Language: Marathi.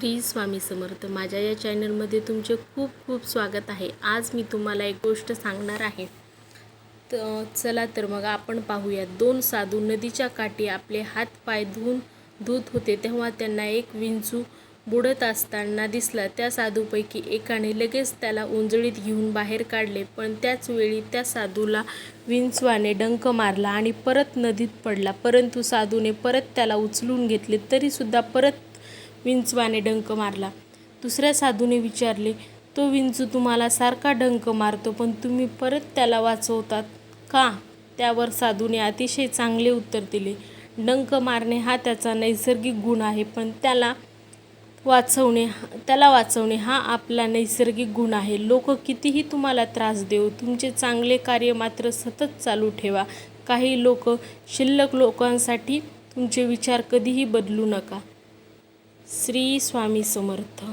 श्री स्वामी समर्थ. माझ्या या चॅनलमध्ये तुमचे खूप खूप स्वागत आहे. आज मी तुम्हाला एक गोष्ट सांगणार आहे. तर चला तर मग आपण पाहूया. दोन साधू नदीच्या काठी आपले हात पाय धुवून धुत होते तेव्हा त्यांना एक विंचू बुडत असताना दिसला. त्या साधूपैकी एकाने लगेच त्याला उंजळीत घेऊन बाहेर काढले. पण त्याच वेळी त्या साधूला विंचवाने डंक मारला आणि परत नदीत पडला. परंतु साधूने परत त्याला उचलून घेतले. तरीसुद्धा परत विंचवाने डंक मारला. दुसऱ्या साधूने विचारले तो विंचू तुम्हाला सारखा डंक मारतो पण तुम्ही परत त्याला वाचवतात का? त्यावर साधूने अतिशय चांगले उत्तर दिले डंक मारणे हा त्याचा नैसर्गिक गुण आहे पण त्याला वाचवणे त्याला वाचवणे हा आपला नैसर्गिक गुण आहे. लोक कितीही तुम्हाला त्रास देऊ तुमचे चांगले कार्य मात्र सतत चालू ठेवा. काही लोक शिल्लक लोकांसाठी तुमचे विचार कधीही बदलू नका. श्री स्वामी समर्थ.